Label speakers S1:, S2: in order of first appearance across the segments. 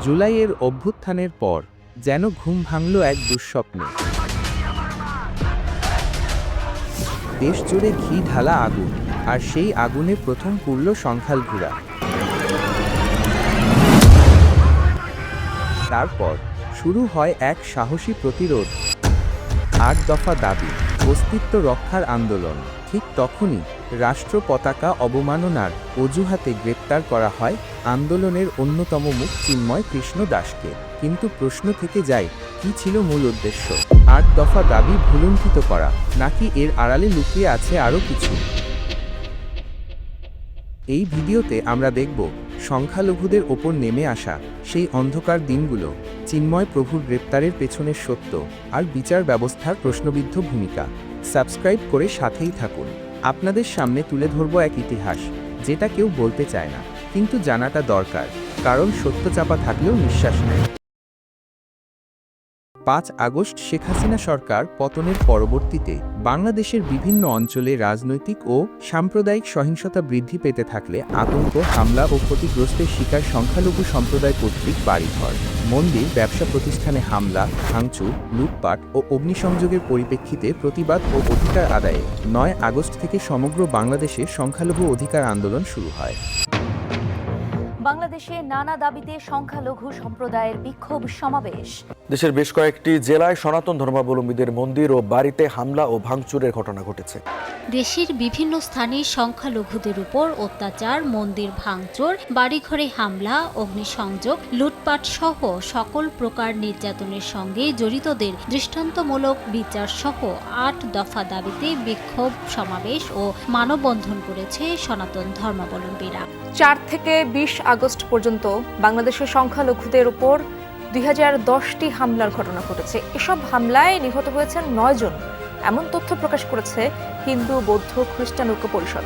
S1: জুলাইয়ের অভ্যুত্থানের পর যেন ঘুম ভাঙল এক দুঃস্বপ্নে। দেশ জুড়ে ঘি ঢালা আগুন, আর সেই আগুনে প্রথম পুরল সংখ্যালঘুরা তারপর শুরু হয় এক সাহসী প্রতিরোধ। আট দফা দাবি, অস্তিত্ব রক্ষার আন্দোলন। ঠিক তখনই রাষ্ট্র পতাকা অবমাননার অজুহাতে গ্রেপ্তার করা হয় আন্দোলনের অন্যতম মুখ চিন্ময় কৃষ্ণ দাসকে। কিন্তু প্রশ্ন থেকে যায়, কি ছিল মূল উদ্দেশ্য? আট দফা দাবি ভুলুণ্ঠিত করা, নাকি এর আড়ালে লুকিয়ে আছে আরও কিছু? এই ভিডিওতে আমরা দেখব, সংখ্যালঘুদের ওপর নেমে আসা সেই অন্ধকার দিনগুলো, চিন্ময় প্রভুর গ্রেপ্তারের পেছনের সত্য আর বিচার ব্যবস্থার প্রশ্নবিদ্ধ ভূমিকা। সাবস্ক্রাইব করে সাথেই থাকুন। আপনাদের সামনে তুলে ধরব এক ইতিহাস, যেটা কেউ বলতে চায় না, কিন্তু জানাটা দরকার, কারণ সত্য চাপা থাকলেও নিঃশ্বাস নেয়। পাঁচ আগস্ট শেখ হাসিনা সরকার পতনের পরবর্তীতে বাংলাদেশের বিভিন্ন অঞ্চলে রাজনৈতিক ও সাম্প্রদায়িক সহিংসতা বৃদ্ধি পেতে থাকলে আতঙ্ক, হামলা ও ক্ষতিগ্রস্তের শিকার সংখ্যালঘু সম্প্রদায় কর্তৃক বাড়িঘর, মন্দির, ব্যবসা প্রতিষ্ঠানে হামলা, ভাঙচুর, লুটপাট ও অগ্নিসংযোগের পরিপ্রেক্ষিতে প্রতিবাদ ও অধিকার আদায়ে নয় আগস্ট থেকে সমগ্র বাংলাদেশে সংখ্যালঘু অধিকার আন্দোলন শুরু হয়।
S2: বাংলাদেশে নানা দাবিতে সংখ্যালঘু সম্প্রদায়ের বিক্ষোভ সমাবেশ।
S3: দেশের বেশ কয়েকটি জেলায় সনাতন ধর্মাবলম্বীদের মন্দির ও বাড়িতে হামলা ও ভাঙচুরের ঘটনা ঘটেছে।
S4: দেশের বিভিন্ন স্থানে সংখ্যালঘুদের উপর অত্যাচার মন্দির ভাঙচুর বাড়িঘরে হামলা অগ্নিসংযোগ লুটপাট সহ সকল প্রকার নির্যাতনের সঙ্গে জড়িতদের দৃষ্টান্তমূলক বিচার সহ আট দফা দাবিতে বিক্ষোভ সমাবেশ ও মানববন্ধন করেছে সনাতন ধর্মাবলম্বীরা।
S5: চার থেকে বিশ আগস্ট পর্যন্ত বাংলাদেশের সংখ্যালঘুদের উপর দুই হাজার দশটি হামলার ঘটনা ঘটেছে। এসব হামলায় নিহত হয়েছেন নয় জন। এমন তথ্য প্রকাশ করেছে হিন্দু বৌদ্ধ খ্রিস্টান ঐক্য পরিষদ।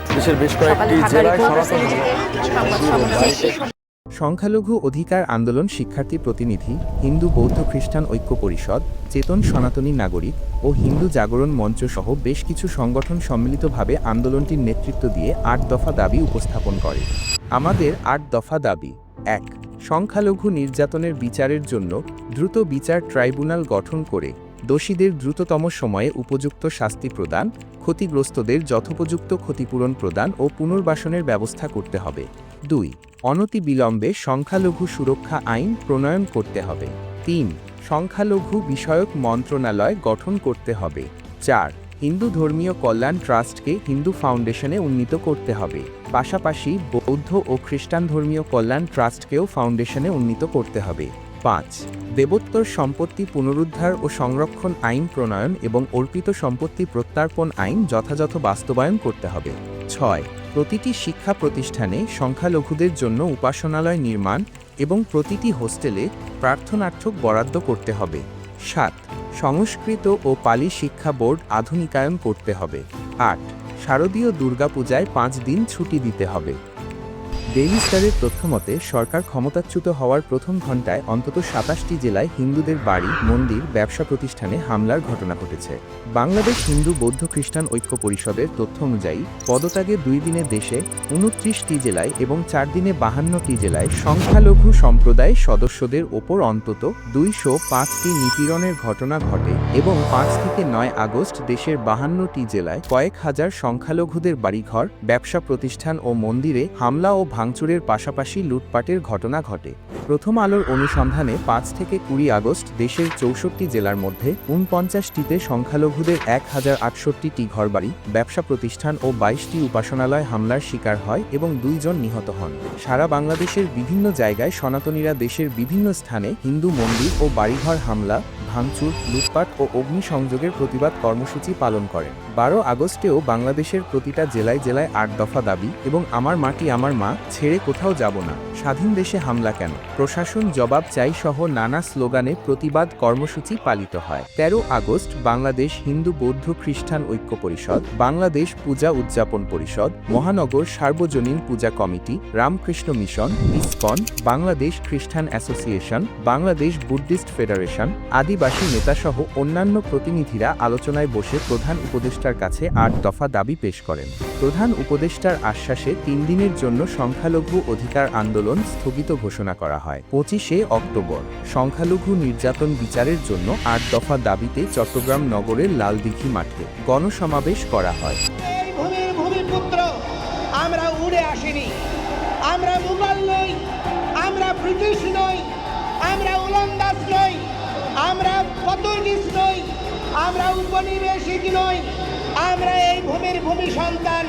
S1: সংখ্যালঘু অধিকার আন্দোলন শিক্ষার্থী প্রতিনিধি হিন্দু বৌদ্ধ খ্রিস্টান ঐক্য পরিষদ চেতন সনাতনী নাগরিক ও হিন্দু জাগরণ মঞ্চ সহ বেশ কিছু সংগঠন সম্মিলিতভাবে আন্দোলনটির নেতৃত্ব দিয়ে আট দফা দাবি উপস্থাপন করে। আমাদের আট দফা দাবি। এক, সংখ্যালঘু নির্যাতনের বিচারের জন্য দ্রুত বিচার ট্রাইব্যুনাল গঠন করে দোষীদের দ্রুততম সময়ে উপযুক্ত শাস্তি প্রদান, ক্ষতিগ্রস্তদের যথোপযুক্ত ক্ষতিপূরণ প্রদান ও পুনর্বাসনের ব্যবস্থা করতে হবে। দুই অনতি বিলম্বে সংখ্যালঘু সুরক্ষা আইন প্রণয়ন করতে হবে। তিন, সংখ্যালঘু বিষয়ক মন্ত্রণালয় গঠন করতে হবে। চার হিন্দু ধর্মীয় কল্যাণ ট্রাস্টকে হিন্দু ফাউন্ডেশনে উন্নীত করতে হবে। পাশাপাশি বৌদ্ধ ও খ্রিস্টান ধর্মীয় কল্যাণ ট্রাস্টকেও ফাউন্ডেশনে উন্নীত করতে হবে। পাঁচ, দেবোত্তর সম্পত্তি পুনরুদ্ধার ও সংরক্ষণ আইন প্রণয়ন এবং অর্পিত সম্পত্তি প্রত্যার্পণ আইন যথাযথ বাস্তবায়ন করতে হবে। ছয়, প্রতিটি শিক্ষা প্রতিষ্ঠানে সংখ্যালঘুদের জন্য উপাসনালয় নির্মাণ এবং প্রতিটি হোস্টেলে প্রার্থনার্থক বরাদ্দ করতে হবে। সাত সংস্কৃত ও পালি শিক্ষা বোর্ড আধুনিকায়ন করতে হবে। আট, শারদীয় দুর্গাপূজায় পাঁচ দিন ছুটি দিতে হবে। ডেইলি স্টারের তথ্যমতে সরকার ক্ষমতাচ্যুত হওয়ার প্রথম ঘণ্টায় অন্তত সাতাশটি জেলায় হিন্দুদের বাড়ি, মন্দির, ব্যবসা প্রতিষ্ঠানে হামলার ঘটনা ঘটেছে। বাংলাদেশ হিন্দু বৌদ্ধ খ্রিস্টান ঐক্য পরিষদের তথ্য অনুযায়ী, পদত্যাগে দুই দিনে দেশে উনত্রিশটি জেলায় এবং চার দিনে বাহান্নটি জেলায় সংখ্যালঘু সম্প্রদায় সদস্যদের ওপর অন্তত দুইশো পাঁচটি নিপীড়নের ঘটনা ঘটে এবং পাঁচ থেকে নয় আগস্ট দেশের বাহান্নটি জেলায় কয়েক হাজার সংখ্যালঘুদের বাড়িঘর, ব্যবসা প্রতিষ্ঠান ও মন্দিরে হামলা ও ভাঙচুরের পাশাপাশি লুটপাটের ঘটনা ঘটে। প্রথম আলোর অনুসন্ধানে পাঁচ থেকে কুড়ি আগস্ট দেশের চৌষট্টি জেলার মধ্যে উনপঞ্চাশটিতে সংখ্যালঘুদের এক হাজার আটষট্টিটি ঘরবাড়ি, ব্যবসা প্রতিষ্ঠান ও বাইশটি উপাসনালয় হামলার শিকার হয় এবং দুইজন নিহত হন। সারা বাংলাদেশের বিভিন্ন জায়গায় সনাতনীরা দেশের বিভিন্ন স্থানে হিন্দু মন্দির ও বাড়িঘর হামলা, ভাঙচুর, লুটপাট ও অগ্নিসংযোগের প্রতিবাদ কর্মসূচি পালন করেন। বারো আগস্টেও বাংলাদেশের প্রতিটা জেলায় জেলায় আট দফা দাবি এবং আমার মাটি আমার মা ছেড়ে কোথাও যাব না। স্বাধীন দেশে হামলা কেন? প্রশাসন জবাব চাই সহ নানা স্লোগানে প্রতিবাদ কর্মসূচি পালিত হয়। তেরো আগস্ট, বাংলাদেশ হিন্দু বৌদ্ধ খ্রিস্টান ঐক্য পরিষদ, বাংলাদেশ পূজা উদযাপন পরিষদ, মহানগর সার্বজনীন পূজা committee, Ramakrishna Mission, ISKCON, Bangladesh Christian Association, Bangladesh Buddhist Federation, আদিবাসী নেতাসহ অন্যান্য প্রতিনিধিরা আলোচনায় বসে প্রধান উপদেষ্টা উপদেষ্টার কাছে আট দফা দাবি পেশ করেন। প্রধান উপদেষ্টার আশ্বাসে তিন দিনের জন্য সংখ্যালঘু অধিকার আন্দোলন স্থগিত ঘোষণা করা হয়। পঁচিশে অক্টোবর, সংখ্যালঘু নির্যাতন বিচারের জন্য আট দফা দাবিতে চট্টগ্রাম নগরের লালদিঘি মাঠে গণসমাবেশ করা হয়।
S6: আমরা উপনিবেশিক নই। আমরা এই ভূমির ভূমি সন্তান।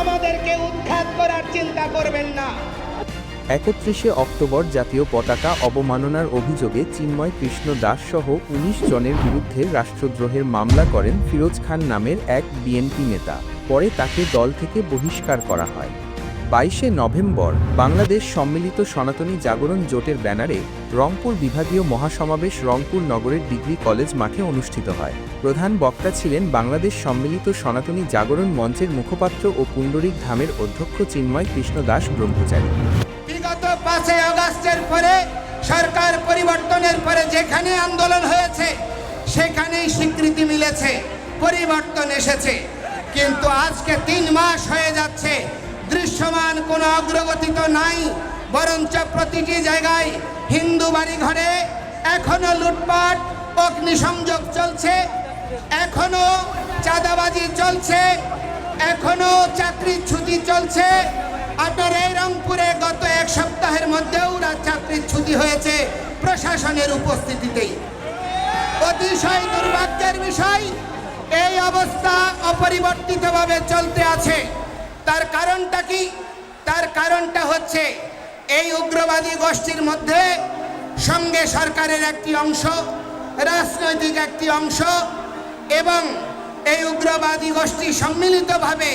S6: আমাদেরকে উৎখাত করার চিন্তা করবেন না।
S1: একত্রিশে অক্টোবর জাতীয় পতাকা অবমাননার অভিযোগে চিন্ময় কৃষ্ণ দাস সহ উনিশ জনের বিরুদ্ধে রাষ্ট্রদ্রোহের মামলা করেন ফিরোজ খান নামের এক বিএনপি নেতা। পরে তাকে দল থেকে বহিষ্কার করা হয়। বাইশে নভেম্বর বাংলাদেশ সম্মিলিত সনাতনী জাগরণ জোটের ব্যানারে রংপুর বিভাগীয় মহাসমাবেশ রংপুর নগরের ডিগ্রি কলেজ মাঠে অনুষ্ঠিত হয়। প্রধান বক্তা ছিলেন বাংলাদেশ সম্মিলিত সনাতনী জাগরণ মঞ্চের মুখপাত্র ও পুণ্ডরিক ধামের অধ্যক্ষ চিন্ময় কৃষ্ণ দাস ব্রহ্মচারী।
S6: বিগত পাঁচই আগস্টের পরে সরকার পরিবর্তনের পরে যেখানে আন্দোলন হয়েছে, সেখানেই স্বীকৃতি মিলেছে, পরিবর্তন এসেছে। কিন্তু আজকে তিন মাস হয়ে যাচ্ছে দৃশ্যমান কোনো অগ্রগতি তো নাই, বরঞ্চ প্রতিটি জায়গায় হিন্দু বাড়ি ঘরে এখনও লুটপাট, অগ্নিসংযোগ চলছে, এখনও চাঁদাবাজি চলছে, এখনও চাকরির ছুটি চলছে। আপনার এই রংপুরে গত এক সপ্তাহের মধ্যেও চাকরির ছুটি হয়েছে প্রশাসনের উপস্থিতিতেই। অতিশয় দুর্ভাগ্যের বিষয়, এই অবস্থা অপরিবর্তিতভাবে চলতে আছে। তার কারণটা কি? তার কারণটা হচ্ছে এই উগ্রবাদী গোষ্ঠীর মধ্যে সঙ্গে সরকারের একটি অংশ, রাজনৈতিক একটি অংশ এবং এই উগ্রবাদী গোষ্ঠী সম্মিলিতভাবে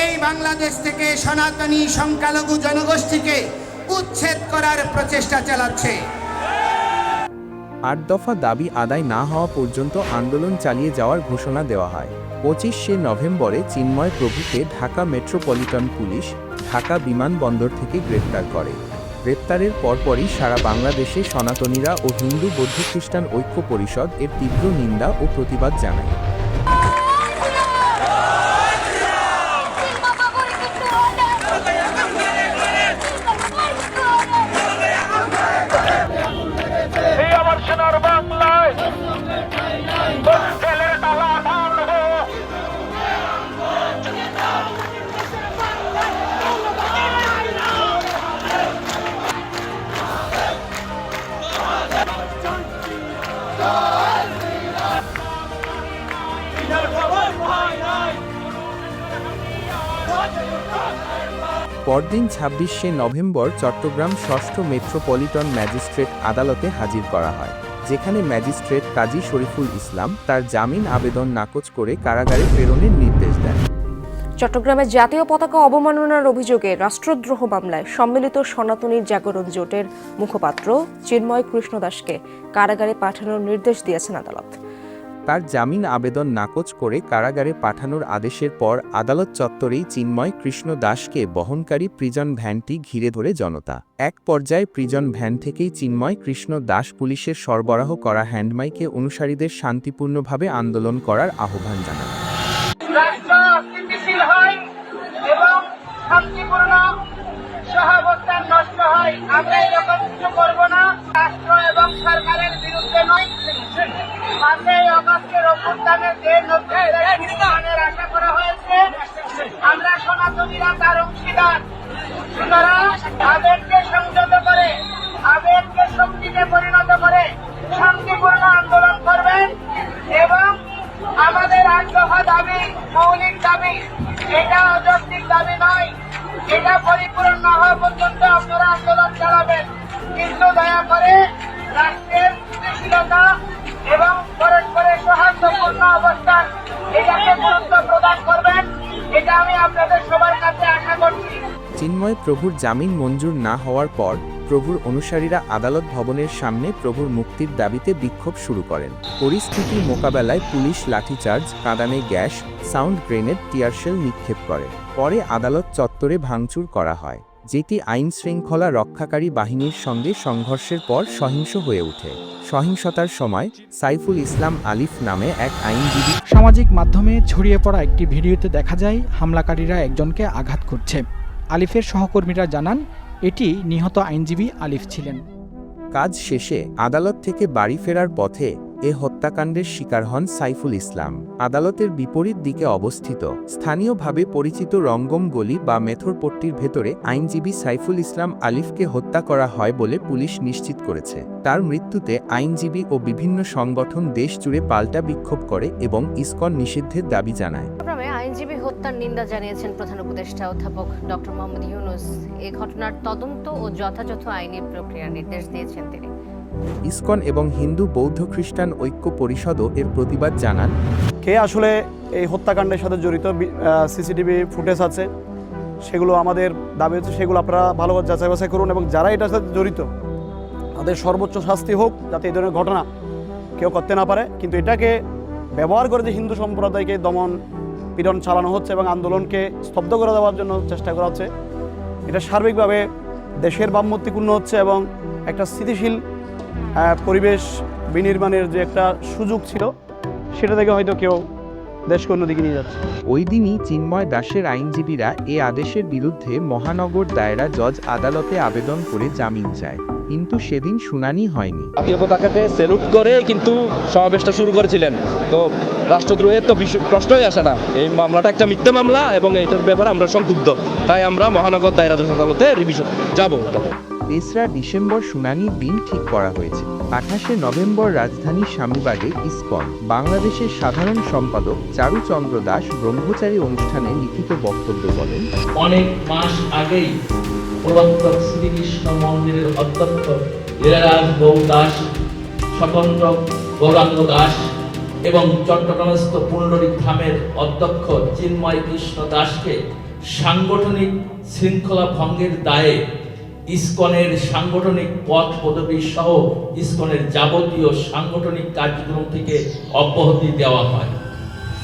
S6: এই বাংলাদেশ থেকে সনাতনী সংখ্যালঘু জনগোষ্ঠীকে উচ্ছেদ করার প্রচেষ্টা চালাচ্ছে।
S1: আট দফা দাবি আদায় না হওয়া পর্যন্ত আন্দোলন চালিয়ে যাওয়ার ঘোষণা দেওয়া হয়। পঁচিশে নভেম্বরে চিন্ময় প্রভুকে ঢাকা মেট্রোপলিটন পুলিশ ঢাকা বিমানবন্দর থেকে গ্রেপ্তার করে। গ্রেপ্তারের পরপরই সারা বাংলাদেশে সনাতনীরা ও হিন্দু বৌদ্ধ খ্রিস্টান ঐক্য পরিষদ এর তীব্র নিন্দা ও প্রতিবাদ জানায়। পরদিন ছাব্বিশে নভেম্বর চট্টগ্রাম ষষ্ঠ মেট্রোপলিটন ম্যাজিস্ট্রেট আদালতে হাজির করা হয়, যেখানে ম্যাজিস্ট্রেট কাজী শরীফুল ইসলাম তার জামিন আবেদন নাকচ করে কারাগারে প্রেরণের নির্দেশ দেন।
S5: চট্টগ্রামে জাতীয় পতাকা অবমাননার অভিযোগে রাষ্ট্রদ্রোহ মামলায় সম্মিলিত সনাতনী জাগরণ জোটের মুখপাত্র চিন্ময় কৃষ্ণ দাসকে কারাগারে পাঠানোর নির্দেশ দিয়েছেন আদালত।
S1: তার জামিন আবেদন নাকচ করে কারাগারে পাঠানোর আদেশের পর আদালত চত্বরেই চিন্ময় কৃষ্ণ দাসকে বহনকারী প্রিজন ভ্যানটি ঘিরে ধরে জনতা। এক পর্যায়ে প্রিজন ভ্যান থেকেই চিন্ময় কৃষ্ণ দাস পুলিশের সরবরাহ করা হ্যান্ডমাইকে অনুসারীদের শান্তিপূর্ণভাবে আন্দোলন করার আহ্বান জানান।
S7: শান্তিপূর্ণ সহাবস্থান নষ্ট হয় আমরা এবং সরকারের বিরুদ্ধে নয়। পাঁচই অগস্টের অভ্যুত্থানের যে নতুনের আশা করা হয়েছে। আমরা সনাতনীরা তার অংশীদার। সুতরাং আবেগকে
S1: চিন্ময় প্রভুর জামিন মঞ্জুর না হওয়ার পর, প্রভুর অনুসারীরা আদালত ভবনের সামনে প্রভুর মুক্তির দাবিতে বিক্ষোভ শুরু করেন। পরিস্থিতি মোকাবেলায় পুলিশ লাঠিচার্জ, কাঁদানে gas, sound grenade tear shell নিক্ষেপ করে। পরে আদালত চত্বরে ভাঙচুর করা হয়, যেটি আইন শৃঙ্খলা রক্ষাকারী বাহিনীর সঙ্গে সংঘর্ষের পর সহিংস হয়ে ওঠে। সহিংসতার সময়, সাইফুল ইসলাম আলিফ নামে এক আইনজীবী
S8: সামাজিক মাধ্যমে ছড়িয়ে পড়া একটি ভিডিওতে দেখা যায়, হামলাকারীরা একজনকে আঘাত করছে। আলিফের সহকর্মীরা জানান, এটি নিহত আইনজীবী আলিফ ছিলেন।
S1: কাজ শেষে আদালত থেকে বাড়ি ফেরার পথে এ হত্যাকাণ্ডের শিকার হন সাইফুল ইসলাম। আদালতের বিপরীত দিকে অবস্থিত। স্থানীয়ভাবে পরিচিত রঙ্গম গলি বা মেথরপট্টির ভেতরে আইনজীবী সাইফুল ইসলাম আলিফকে হত্যা করা হয় বলে পুলিশ নিশ্চিত করেছে। তার মৃত্যুতে আইনজীবী ও বিভিন্ন সংগঠন দেশ জুড়ে পাল্টা বিক্ষোভ করে এবং ইসকন নিষিদ্ধের দাবি জানায়।
S9: আইনজীবী হত্যার নিন্দা জানিয়েছেন প্রধান উপদেষ্টা অধ্যাপক ডক্টর মোহাম্মদ ইউনুস। এই ঘটনার তদন্ত ও যথাযথ আইনি প্রক্রিয়ার নির্দেশ দিয়েছেন তিনি।
S1: ইসকন এবং হিন্দু বৌদ্ধ খ্রিস্টান ঐক্য পরিষদও এর প্রতিবাদ জানান।
S10: কে আসলে এই হত্যাকাণ্ডের সাথে জড়িত সিসিটিভি ফুটেজ আছে, সেগুলো আমাদের দাবি হচ্ছে, সেগুলো আপনারা ভালোভাবে যাচাই বাছাই করুন এবং যারা এটার সাথে জড়িত, তাদের সর্বোচ্চ শাস্তি হোক, যাতে এই ধরনের ঘটনা কেউ করতে না পারে। কিন্তু এটাকে ব্যবহার করে যে হিন্দু সম্প্রদায়কে দমন পীড়ন চালানো হচ্ছে এবং আন্দোলনকে স্তব্ধ করে দেওয়ার জন্য চেষ্টা করা হচ্ছে, এটা সার্বিকভাবে দেশের বামমূর্তিপূর্ণ হচ্ছে এবং একটা স্থিতিশীল পরিবেশ বিনির্মাণের যে একটা সুযোগ ছিল সেটা থেকে হয়তো কেউ দেশকে অন্যদিকে নিয়ে যাচ্ছে।
S1: ওই দিনই চিন্ময় দাসের আইনজীবীরা এ আদেশের বিরুদ্ধে মহানগর দায়রা জজ আদালতে আবেদন করে জামিন চায়। কিন্তু সেদিন শুনানি হয়নি।
S11: জাতীয় পতাকাকে স্যালুট করে কিন্তু সমাবেশটা শুরু করেছিলেন। তো রাষ্ট্রদ্রোহের তো প্রশ্নই আসে না। এই মামলাটা একটা মিথ্যা মামলা এবং এটার ব্যাপারে আমরা সংক্ষুব্ধ। তাই আমরা মহানগর দায়রা জজ আদালতে রিভিশন যাব।
S1: তেসরা ডিসেম্বর শুনানির দিন ঠিক করা হয়েছে। আঠাশে নভেম্বর রাজধানী স্বামীবাগে ইসকন। বাংলাদেশের সাধারণ সম্পাদক চারুচন্দ্র দাস ব্রহ্মচারী অনুষ্ঠানে লিখিত বক্তব্য বলেন,
S12: অনেক মাস আগেই শ্রীকৃষ্ণ মন্দিরের অধ্যক্ষ দাস, স্বতন্ত্র গৌরাঙ্গ দাস এবং চট্টগ্রামস্থ পুণ্ডরিক ধামের অধ্যক্ষ চিন্ময় কৃষ্ণ দাসকে সাংগঠনিক শৃঙ্খলা ভঙ্গের দায়ে ইসকনের সাংগঠনিক পদ পদবী সহ ইসকনের যাবতীয় সাংগঠনিক কার্যক্রম থেকে অব্যাহতি দেওয়া হয়।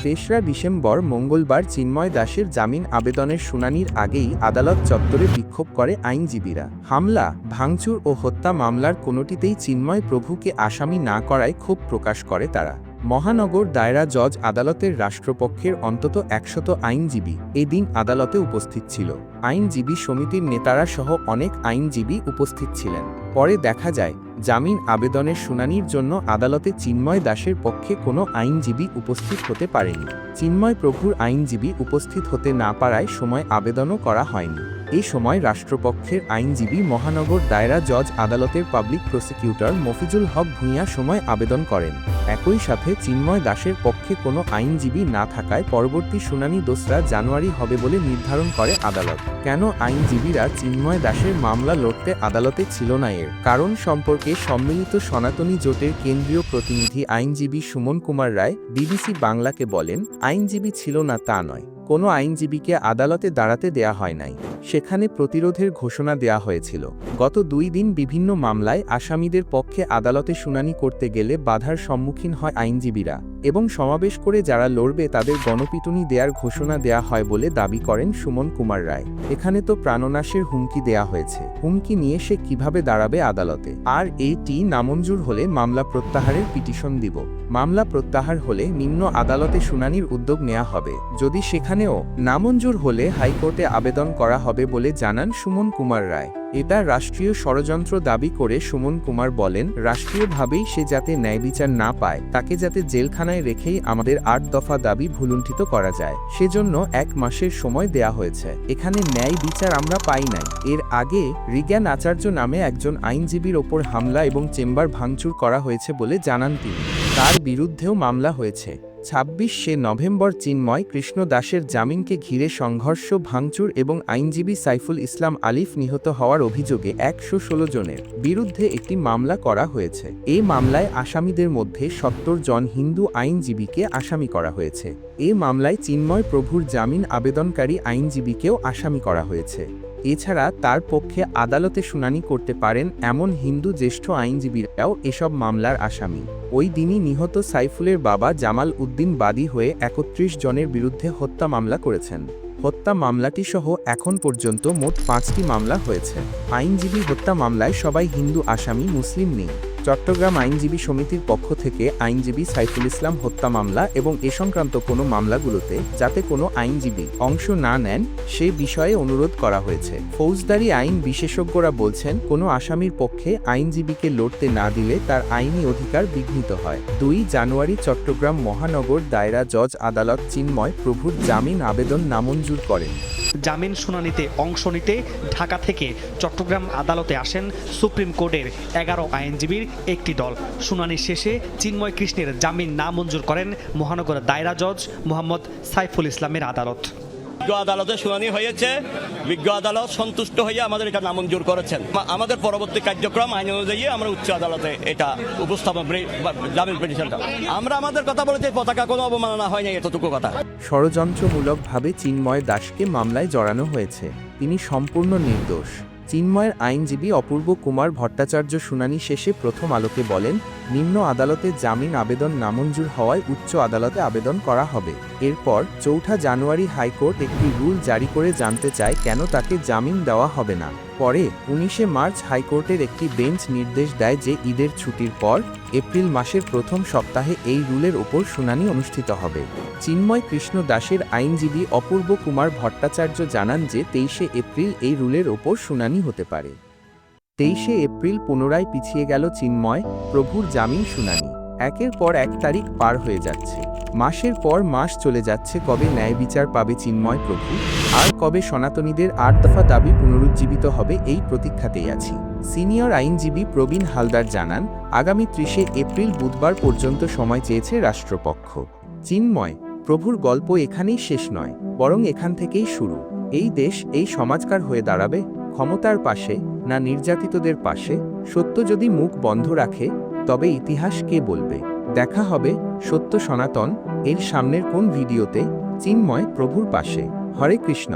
S1: তেসরা ডিসেম্বর মঙ্গলবার চিন্ময় দাসের জামিন আবেদনের শুনানির আগেই আদালত চত্বরে বিক্ষোভ করে আইনজীবীরা। হামলা, ভাঙচুর ও হত্যা মামলার কোনোটিতেই চিন্ময় প্রভুকে আসামি না করায় ক্ষোভ প্রকাশ করে তারা। মহানগর দায়রা জজ আদালতের রাষ্ট্রপক্ষের অন্তত একশত আইনজীবী এদিন আদালতে উপস্থিত ছিল। আইনজীবী সমিতির নেতারা সহ অনেক আইনজীবী উপস্থিত ছিলেন। পরে দেখা যায়, জামিন আবেদনের শুনানির জন্য আদালতে চিন্ময় দাসের পক্ষে কোনো আইনজীবী উপস্থিত হতে পারেনি। চিন্ময় প্রভুর আইনজীবী উপস্থিত হতে না পারায় সময় আবেদনও করা হয়নি। এই সময় রাষ্ট্রপক্ষের আইনজীবী মহানগর দায়রা জজ আদালতের পাবলিক প্রসিকিউটর মফিজুল হক ভূঁইয়া সময় আবেদন করেন। একই সাথে চিন্ময় দাসের পক্ষে কোনো আইনজীবী না থাকায় পরবর্তী শুনানি দোসরা জানুয়ারি হবে বলে নির্ধারণ করে আদালত। কেন আইনজীবীরা চিন্ময় দাসের মামলা লড়তে আদালতে ছিল না এর কারণ সম্পর্কে সম্মিলিত সনাতনী জোটের কেন্দ্রীয় প্রতিনিধি আইনজীবী সুমন কুমার রায় বিবিসি বাংলাকে বলেন, আইনজীবী ছিল না তা নয়। কোনো আইনজীবীকে আদালতে দাঁড়াতে দেয়া হয় নাই। সেখানে প্রতিরোধের ঘোষণা দেয়া হয়েছিল। গত দুই দিন বিভিন্ন মামলায় আসামিদের পক্ষে আদালতে শুনানি করতে গেলে বাধার সম্মুখীন হয় আইনজীবীরা। এবং সমাবেশ করে যারা লড়বে তাদের গণপিটুনি দেয়ার ঘোষণা দেয়া হয় বলে দাবি করেন সুমন কুমার রায়। এখানে তো প্রাণনাশের হুমকি দেয়া হয়েছে। হুমকি নিয়ে সে কীভাবে দাঁড়াবে আদালতে? আর এটি নামঞ্জুর হলে মামলা প্রত্যাহারের পিটিশন দিব। মামলা প্রত্যাহার হলে নিম্ন আদালতে শুনানির উদ্যোগ নেওয়া হবে। যদি সেখানেও নামঞ্জুর হলে হাইকোর্টে আবেদন করা হবে বলে জানান সুমন কুমার রায়। এটা রাষ্ট্রীয় ষড়যন্ত্র দাবি করে সুমন কুমার বলেন, রাষ্ট্রীয়ভাবেই সে যাতে ন্যায় বিচার না পায়, তাকে যাতে জেলখানায় রেখেই আমাদের আট দফা দাবি ভুলুণ্ঠিত করা যায়। সেজন্য এক মাসের সময় দেয়া হয়েছে। এখানে ন্যায় বিচার আমরা পাই নাই। এর আগে রিজ্ঞান আচার্য নামে একজন আইনজীবীর ওপর হামলা এবং চেম্বার ভাঙচুর করা হয়েছে বলে জানান তিনি। তার বিরুদ্ধেও মামলা হয়েছে। ছাব্বিশ নভেম্বর চিন্ময় কৃষ্ণ দাসের জামিনকে ঘিরে সংঘর্ষ, ভাঙচুর এবং আইনজীবী সাইফুল ইসলাম আলিফ নিহত হওয়ার অভিযোগে একশো ষোলো জনের বিরুদ্ধে একটি মামলা করা হয়েছে। এই মামলায় আসামিদের মধ্যে সত্তর জন হিন্দু আইনজীবীকে আসামি করা হয়েছে। এ মামলায় চিন্ময় প্রভুর জামিন আবেদনকারী আইনজীবীকেও আসামি করা হয়েছে। এছাড়া তার পক্ষে আদালতে শুনানি করতে পারেন এমন হিন্দু জ্যেষ্ঠ আইনজীবীরাও এসব মামলার আসামি। ওই দিনই নিহত সাইফুলের বাবা জামাল উদ্দিন বাদী হয়ে একত্রিশ জনের বিরুদ্ধে হত্যা মামলা করেছেন। হত্যা মামলাটি সহ এখন পর্যন্ত মোট পাঁচটি মামলা হয়েছে। আইনজীবী হত্যা মামলায় সবাই হিন্দু, আসামি, মুসলিম নেই। চট্টগ্রাম আইনজীবী সমিতির পক্ষ থেকে আইনজীবী সাইফুল ইসলাম হত্যা মামলা এবং এ সংক্রান্ত কোনো মামলাগুলোতে যাতে কোনো আইনজীবী অংশ না নেন, সে বিষয়ে অনুরোধ করা হয়েছে। ফৌজদারি আইন বিশেষজ্ঞরা বলছেন, কোনো আসামির পক্ষে আইনজীবীকে লড়তে না দিলে তার আইনি অধিকার বিঘ্নিত হয়। দুই জানুয়ারি চট্টগ্রাম মহানগর দায়রা জজ আদালত চিন্ময় প্রভুর জামিন আবেদন নামঞ্জুর করেন।
S13: জামিন শুনানিতে অংশ নিতে ঢাকা থেকে চট্টগ্রাম আদালতে আসেন সুপ্রিম কোর্টের এগারো আইনজীবীর একটি দল। শুনানি শেষে চিন্ময় কৃষ্ণের জামিন নামঞ্জুর করেন মহানগর দায়রা জজ মোহাম্মদ সাইফুল ইসলামের আদালত।
S14: বিজ্ঞ আদালতে শুনানি হয়েছে। বিজ্ঞ আদালত সন্তুষ্ট হয়ে আমাদের এটা নামঞ্জুর করেছেন। আমাদের পরবর্তী কার্যক্রম আইন অনুযায়ী আমরা উচ্চ আদালতে এটা উপস্থাপন জামিন পিটিশনটা। আমরা আমাদের কথা বলেছি পতাকা কোনো অবমাননা হয়নি এতটুকু কথা।
S1: ষড়যন্ত্রমূলকভাবে চিন্ময় দাসকে মামলায় জড়ানো হয়েছে। তিনি সম্পূর্ণ নির্দোষ। চিন্ময়ের আইনজীবী অপূর্ব কুমার ভট্টাচার্য শুনানি শেষে প্রথম আলোকে বলেন নিম্ন আদালতে জামিন আবেদন নামঞ্জুর হওয়ায় উচ্চ আদালতে আবেদন করা হবে। এরপর চৌঠা জানুয়ারি হাইকোর্ট একটি রুল জারি করে জানতে চায় কেন তাকে জামিন দেওয়া হবে না। পরে উনিশে মার্চ হাইকোর্টের একটি বেঞ্চ নির্দেশ দেয় যে ঈদের ছুটির পর এপ্রিল মাসের প্রথম সপ্তাহে এই রুলের ওপর শুনানি অনুষ্ঠিত হবে। চিন্ময় কৃষ্ণ দাসের আইনজীবী অপূর্ব কুমার ভট্টাচার্য জানান যে তেইশে এপ্রিল এই রুলের ওপর শুনানি হতে পারে। তেইশে এপ্রিল পুনরায় পিছিয়ে গেল চিন্ময়, প্রভুর জামিন শুনানি। একের পর এক তারিখ পার হয়ে যাচ্ছে। মাসের পর মাস চলে যাচ্ছে কবে ন্যায় বিচার পাবে চিন্ময় প্রভু, আর কবে সনাতনীদের আট দফা দাবি পুনরুজ্জীবিত হবে এই প্রতীক্ষাতেই আছি। সিনিয়র আইনজীবী প্রবীণ হালদার জানান, আগামী ত্রিশে এপ্রিল বুধবার পর্যন্ত সময় চেয়েছে রাষ্ট্রপক্ষ। চিন্ময়, প্রভুর গল্প এখানেই শেষ নয়, বরং এখান থেকেই শুরু। এই দেশ এই সমাজকার হয়ে দাঁড়াবে, ক্ষমতার পাশে না নির্যাতিতদের পাশে, সত্য যদি মুখ বন্ধ রাখে, তবে ইতিহাস কে বলবে? দেখা হবে সত্য সনাতন, এর সামনের কোন ভিডিওতে, চিন্ময় প্রভুর পাশে। হরে কৃষ্ণ।